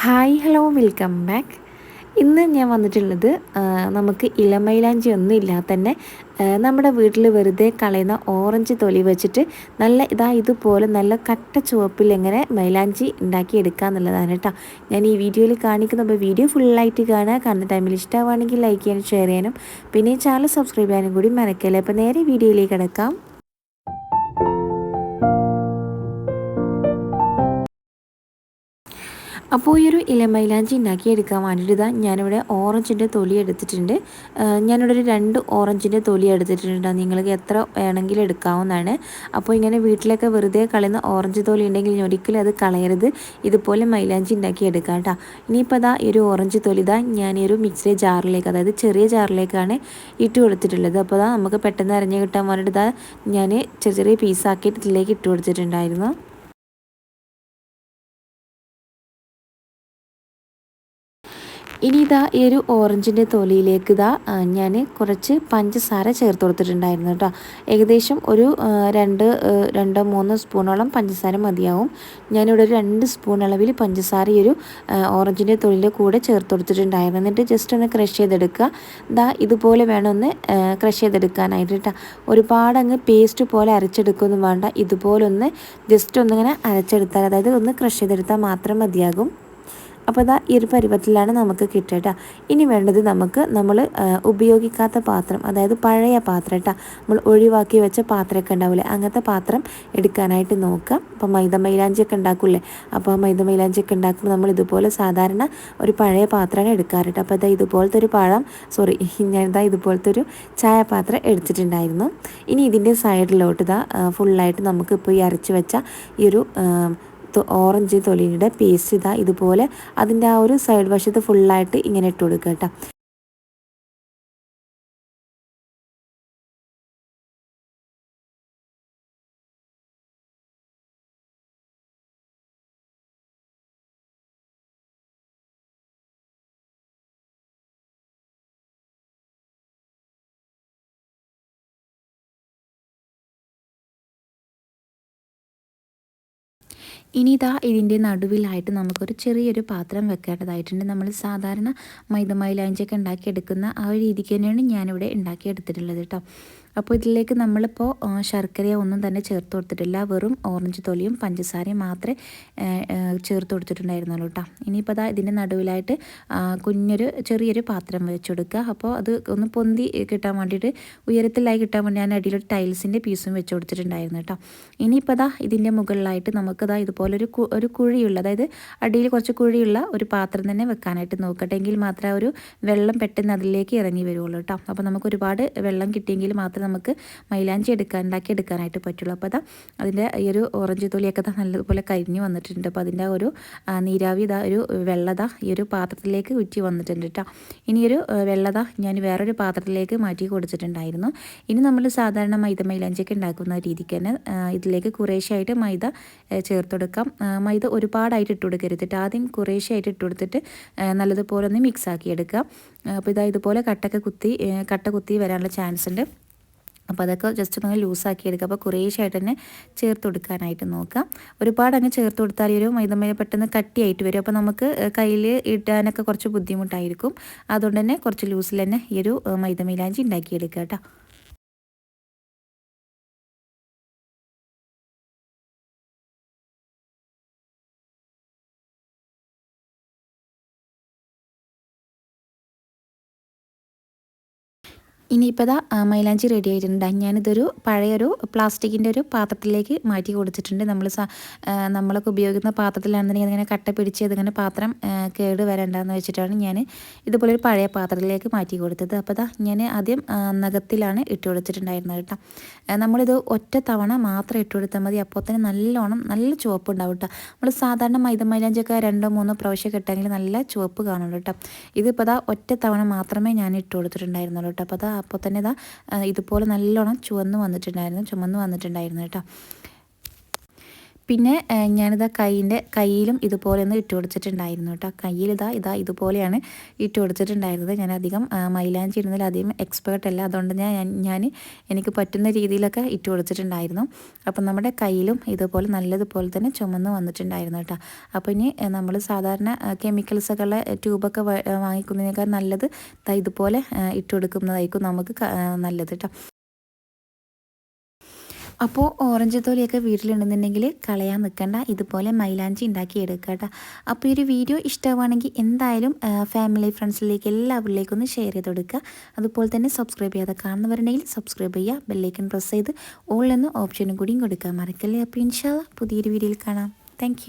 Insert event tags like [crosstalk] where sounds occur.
Hi hello welcome back. ഇന്ന് ഞാൻ വന്നിട്ടുള്ളത് നമുക്ക് ഇലമൈലാഞ്ചി ഒന്നും ഇല്ലാതെ തന്നെ നമ്മുടെ വീട്ടിൽ വെറുതെ കളയുന്ന ഓറഞ്ച് തൊലി വെച്ചിട്ട് നല്ല ഇതാ ഇതുപോലെ നല്ല കട്ട ചുവപ്പിൽ എങ്ങനെ മൈലാഞ്ചി ഉണ്ടാക്കി എടുക്കുക എന്നുള്ളതാണ് കേട്ടോ. ഞാൻ ഈ വീഡിയോയിൽ കാണിക്കുന്ന വീഡിയോ ഫുള്ളായിട്ട് കാണുക. കാരണം ടൈമിൽ ഇഷ്ടമാണെങ്കിൽ ലൈക്ക് ചെയ്യാനും ഷെയർ ചെയ്യാനും പിന്നെ ചാനൽ സബ്സ്ക്രൈബ് ചെയ്യാനും കൂടി മറക്കല്ലേ. അപ്പോൾ നേരെ വീഡിയോയിലേക്ക് കിടക്കാം. അപ്പോൾ ഈ ഒരു ഇലമൈലാഞ്ചി ഉണ്ടാക്കി എടുക്കാൻ വേണ്ടിയിട്ട് ഇതാ ഞാനിവിടെ ഓറഞ്ചിന്റെ തൊലി എടുത്തിട്ടുണ്ട്. ഞാനിവിടെ ഒരു രണ്ട് ഓറഞ്ചിന്റെ തൊലി എടുത്തിട്ടുണ്ട്. നിങ്ങൾക്ക് എത്ര വേണമെങ്കിലും എടുക്കാവുന്നതാണ്. അപ്പോൾ ഇങ്ങനെ വീട്ടിലൊക്കെ വെറുതെ കളയുന്ന ഓറഞ്ച് തൊലി ഉണ്ടെങ്കിൽ ഒരിക്കലും അത് കളയരുത്. ഇതുപോലെ മൈലാഞ്ചി ഉണ്ടാക്കി എടുക്കാം കേട്ടോ. ഇനിയിപ്പോൾ അതാ ഈ ഒരു ഓറഞ്ച് തൊലി ഇതാ ഞാൻ ഈ ഒരു മിക്സിയുടെ ജാറിലേക്ക് അതായത് ചെറിയ ജാറിലേക്കാണ് ഇട്ട് കൊടുത്തിട്ടുള്ളത്. അപ്പോൾ അതാ നമുക്ക് പെട്ടെന്ന് അരഞ്ഞ് കിട്ടാൻ വേണ്ടിയിട്ട് ഇതാ ഞാൻ ചെറിയ ചെറിയ പീസാക്കിയിട്ട് ഇതിലേക്ക് ഇട്ട് കൊടുത്തിട്ടുണ്ടായിരുന്നു. ഇനി ഇതാ ഈ ഒരു ഓറഞ്ചിന്റെ തൊലിയിലേക്ക് ഇതാ ഞാൻ കുറച്ച് പഞ്ചസാര ചേർത്ത് കൊടുത്തിട്ടുണ്ടായിരുന്നു കേട്ടോ. ഏകദേശം ഒരു രണ്ട് രണ്ടോ മൂന്നോ സ്പൂണോളം പഞ്ചസാര മതിയാവും. ഞാനിവിടെ ഒരു രണ്ട് സ്പൂൺ അളവിൽ പഞ്ചസാര ഈ ഒരു ഓറഞ്ചിന്റെ തൊലിന്റെ കൂടെ ചേർത്ത് കൊടുത്തിട്ടുണ്ടായിരുന്നു. എന്നിട്ട് ജസ്റ്റ് ഒന്ന് ക്രഷ് ചെയ്തെടുക്കുക. ഇതാ ഇതുപോലെ വേണം ഒന്ന് ക്രഷ് ചെയ്തെടുക്കാനായിട്ട് കേട്ടോ. ഒരുപാട് അങ്ങ് പേസ്റ്റ് പോലെ അരച്ചെടുക്കുകയൊന്നും വേണ്ട. ഇതുപോലെ ഒന്ന് ജസ്റ്റ് ഒന്നിങ്ങനെ അരച്ചെടുത്താൽ അതായത് ഒന്ന് ക്രഷ് ചെയ്തെടുത്താൽ മാത്രം മതിയാകും. അപ്പോൾ അതാ ഈ ഒരു പരുവത്തിലാണ് നമുക്ക് കിട്ടുക ഇനി വേണ്ടത് നമുക്ക് നമ്മൾ ഉപയോഗിക്കാത്ത പാത്രം അതായത് പഴയ പാത്രം കേട്ടോ. നമ്മൾ ഒഴിവാക്കി വെച്ച പാത്രമൊക്കെ ഉണ്ടാവില്ലേ? അങ്ങനത്തെ പാത്രം എടുക്കാനായിട്ട് നോക്കുക അപ്പോൾ മൈദ മൈലാഞ്ചിയൊക്കെ ഉണ്ടാക്കില്ലേ? അപ്പോൾ മൈദ മൈലാഞ്ചിയൊക്കെ ഉണ്ടാക്കുമ്പോൾ നമ്മൾ ഇതുപോലെ സാധാരണ ഒരു പഴയ പാത്രമാണ് എടുക്കാറ് എടുക്കാറുണ്ട് അപ്പോൾ ഇതാ ഇതുപോലത്തെ ഒരു പഴം സോറി [laughs] ഞാൻ ഇതാ ഇതുപോലത്തെ ഒരു ചായപാത്രം എടുത്തിട്ടുണ്ടായിരുന്നു. ഇനി ഇതിന്റെ സൈഡിലോട്ട് ഇതാ ഫുള്ളായിട്ട് നമുക്ക് ഇപ്പോൾ ഈ അരച്ച് വെച്ച ഈ ഒരു ഓറഞ്ച് തൊലിയുടെ പേസ്റ്റ് ഇതാ ഇതുപോലെ അതിന്റെ ആ ഒരു സൈഡ് വശത്ത് ഫുള്ളായിട്ട് ഇങ്ങനെ ഇട്ട് കൊടുക്കുക കേട്ടോ. ഇനി ഇതാ ഇതിന്റെ നടുവിലായിട്ട് നമുക്കൊരു ചെറിയൊരു പാത്രം വെക്കേണ്ടതായിട്ടുണ്ട്. നമ്മൾ സാധാരണ മൈദ മൈലാഞ്ചിയൊക്കെ ഉണ്ടാക്കിയെടുക്കുന്ന ആ ഒരു രീതിക്ക് തന്നെയാണ് ഞാനിവിടെ ഉണ്ടാക്കിയെടുത്തിട്ടുള്ളത് കേട്ടോ അപ്പോൾ ഇതിലേക്ക് നമ്മളിപ്പോൾ ശർക്കരയോ ഒന്നും തന്നെ ചേർത്ത് കൊടുത്തിട്ടില്ല. വെറും ഓറഞ്ച് തൊലിയും പഞ്ചസാരയും മാത്രമേ ചേർത്ത് കൊടുത്തിട്ടുണ്ടായിരുന്നുള്ളൂ കേട്ടോ. ഇനിയിപ്പോൾ അതാ ഇതിന്റെ നടുവിലായിട്ട് കുഞ്ഞൊരു ചെറിയൊരു പാത്രം വെച്ച് കൊടുക്കുക. അപ്പോൾ അത് ഒന്ന് പൊന്തി കിട്ടാൻ വേണ്ടിയിട്ട് ഉയരത്തിലായി കിട്ടാൻ വേണ്ടി ഞാൻ അടിയിലൊരു ടൈൽസിന്റെ പീസും വെച്ച് കൊടുത്തിട്ടുണ്ടായിരുന്നു കേട്ടോ. ഇനിയിപ്പോൾ അതാ ഇതിന്റെ മുകളിലായിട്ട് നമുക്കതാ ഇതുപോലെ ഒരു കുഴിയുള്ള അതായത് അടിയിൽ കുറച്ച് കുഴിയുള്ള ഒരു പാത്രം തന്നെ വെക്കാനായിട്ട് നോക്കട്ടെ. എങ്കിൽ മാത്രമേ ഒരു വെള്ളം പെട്ടെന്ന് അതിലേക്ക് ഇറങ്ങി വരുള്ളൂ കേട്ടോ. അപ്പോൾ നമുക്ക് ഒരുപാട് വെള്ളം കിട്ടിയെങ്കിൽ മാത്രമേ നമുക്ക് മൈലാഞ്ചി എടുക്കാൻ ഉണ്ടാക്കി എടുക്കാനായിട്ട് പറ്റുള്ളൂ. അപ്പോൾ അതാ അതിന്റെ ഈ ഒരു ഓറഞ്ച് തൊലിയൊക്കെ നല്ലതുപോലെ കരിഞ്ഞ് വന്നിട്ടുണ്ട്. അപ്പോൾ അതിന്റെ ഒരു നീരാവി ഇതാ ഒരു വെള്ളത ഈ ഒരു പാത്രത്തിലേക്ക് ഉറ്റി വന്നിട്ടുണ്ട് കേട്ടോ ഇനിയൊരു വെള്ളത ഞാൻ വേറൊരു പാത്രത്തിലേക്ക് മാറ്റി കൊടുത്തിട്ടുണ്ടായിരുന്നു. ഇനി നമ്മൾ സാധാരണ മൈദ മൈലാഞ്ചിയൊക്കെ ഉണ്ടാക്കുന്ന രീതിക്ക് തന്നെ ഇതിലേക്ക് കുറേശ്ശായിട്ട് മൈദ ചേർത്ത് കൊടുക്കാം. മൈദ ഒരുപാടായിട്ട് ഇട്ട് കൊടുക്കരുത് ആദ്യം കുറേശ്ശായിട്ട് ഇട്ട് കൊടുത്തിട്ട് നല്ലതുപോലെ ഒന്ന് മിക്സ് ആക്കി എടുക്കുക. അപ്പോൾ ഇതാ ഇതുപോലെ കട്ടൊക്കെ കുത്തി കട്ട കുത്തി വരാനുള്ള ചാൻസ് ഉണ്ട്. അപ്പോൾ അതൊക്കെ ജസ്റ്റ് ഒന്ന് ലൂസാക്കി എടുക്കുക അപ്പോൾ കുറേശ്ശായിട്ട് തന്നെ ചേർത്ത് കൊടുക്കാനായിട്ട് നോക്കുക ഒരുപാട് അങ്ങ് ചേർത്ത് കൊടുത്താൽ ഒരു മൈദമേല പെട്ടെന്ന് കട്ടിയായിട്ട് വരും. അപ്പോൾ നമുക്ക് കയ്യിൽ ഇടാനൊക്കെ കുറച്ച് ബുദ്ധിമുട്ടായിരിക്കും. അതുകൊണ്ട് തന്നെ കുറച്ച് ലൂസിൽ തന്നെ ഈ ഒരു മൈദമൈലാഞ്ചി ഉണ്ടാക്കിയെടുക്കുക കേട്ടോ. ഇനിയിപ്പോൾ ഇതാ മൈലാഞ്ചി റെഡി ആയിട്ടുണ്ട്. ഞാനിതൊരു പഴയൊരു പ്ലാസ്റ്റിക്കിന്റെ ഒരു പാത്രത്തിലേക്ക് മാറ്റി കൊടുത്തിട്ടുണ്ട്. നമ്മൾ നമ്മളൊക്കെ ഉപയോഗിക്കുന്ന പാത്രത്തിലാണെന്നുണ്ടെങ്കിൽ അതിങ്ങനെ കട്ട പിടിച്ച് അതിങ്ങനെ പാത്രം കേട് വരണ്ടെന്ന് വെച്ചിട്ടാണ് ഞാൻ ഇതുപോലെ ഒരു പഴയ പാത്രത്തിലേക്ക് മാറ്റി കൊടുത്തത്. അപ്പോൾ ഇതാ ഞാൻ ആദ്യം നഖത്തിലാണ് ഇട്ട് കൊടുത്തിട്ടുണ്ടായിരുന്നത് കേട്ടോ. നമ്മളിത് ഒറ്റ തവണ മാത്രം ഇട്ട് കൊടുത്താൽ മതി. അപ്പോൾ തന്നെ നല്ലോണം നല്ല ചുവപ്പ് ഉണ്ടാവും കേട്ടോ. നമ്മൾ സാധാരണ മൈദ മൈലാഞ്ചൊക്കെ രണ്ടോ മൂന്നോ പ്രാവശ്യം കിട്ടാമെങ്കിൽ നല്ല ചുവപ്പ് കാണുള്ളൂ കേട്ടോ. ഇതിപ്പോൾ ഇതാ ഒറ്റ തവണ മാത്രമേ ഞാൻ ഇട്ട് കൊടുത്തിട്ടുണ്ടായിരുന്നുള്ളൂ കേട്ടോ. അപ്പോൾ അതാ അപ്പോൾ തന്നെ ഇതാ ഇതുപോലെ നല്ലോണം ചുവന്ന് വന്നിട്ടുണ്ടായിരുന്നു ചുമന്ന് വന്നിട്ടുണ്ടായിരുന്നു കേട്ടോ. പിന്നെ ഞാനിതാ കൈയിന്റെ കയ്യിലും ഇതുപോലെ ഒന്ന് ഇട്ട് കൊടുത്തിട്ടുണ്ടായിരുന്നു കേട്ടോ. കയ്യിൽ ഇതാ ഇതാ ഇതുപോലെയാണ് ഇട്ട് കൊടുത്തിട്ടുണ്ടായിരുന്നത്. ഞാൻ അധികം മൈലാഞ്ചി ഇടുന്നതിൽ അധികം എക്സ്പേർട്ട് അല്ല. അതുകൊണ്ട് ഞാൻ ഞാൻ- എനിക്ക് പറ്റുന്ന രീതിയിലൊക്കെ ഇട്ട് കൊടുത്തിട്ടുണ്ടായിരുന്നു. അപ്പം നമ്മുടെ കയ്യിലും ഇതുപോലെ നല്ലതുപോലെ തന്നെ ചുമന്ന് വന്നിട്ടുണ്ടായിരുന്നു കേട്ടോ. അപ്പോൾ ഇനി നമ്മൾ സാധാരണ കെമിക്കൽസൊക്കെ ഉള്ള ട്യൂബൊക്കെ വാങ്ങിക്കുന്നതിനേക്കാൾ നല്ലത് ഇതുപോലെ ഇട്ട് കൊടുക്കുന്നതായിരിക്കും നമുക്ക് നല്ലത് കേട്ടോ. അപ്പോൾ ഓറഞ്ച് തൊലിയൊക്കെ വീട്ടിലുണ്ടെന്നുണ്ടെങ്കിൽ കളയാൻ നിൽക്കണ്ട ഇതുപോലെ മൈലാഞ്ചി ഉണ്ടാക്കി എടുക്കുക കേട്ടോ അപ്പോൾ ഈ ഒരു വീഡിയോ ഇഷ്ടമാണെങ്കിൽ എന്തായാലും ഫാമിലി ഫ്രണ്ട്സിലേക്ക് എല്ലാവരിലേക്കും ഒന്ന് ഷെയർ ചെയ്ത് കൊടുക്കുക. അതുപോലെ തന്നെ സബ്സ്ക്രൈബ് ചെയ്യാതെ കാണുന്നവരുണ്ടെങ്കിൽ സബ്സ്ക്രൈബ് ചെയ്യുക. ബെല്ലൈക്കൺ പ്രസ് ചെയ്ത് ഓൾ എന്ന ഓപ്ഷനും കൂടിയും കൊടുക്കാൻ മറക്കല്ലേ. അപ്പോൾ ഇൻഷാല്ല പുതിയൊരു വീഡിയോയിൽ കാണാം. താങ്ക്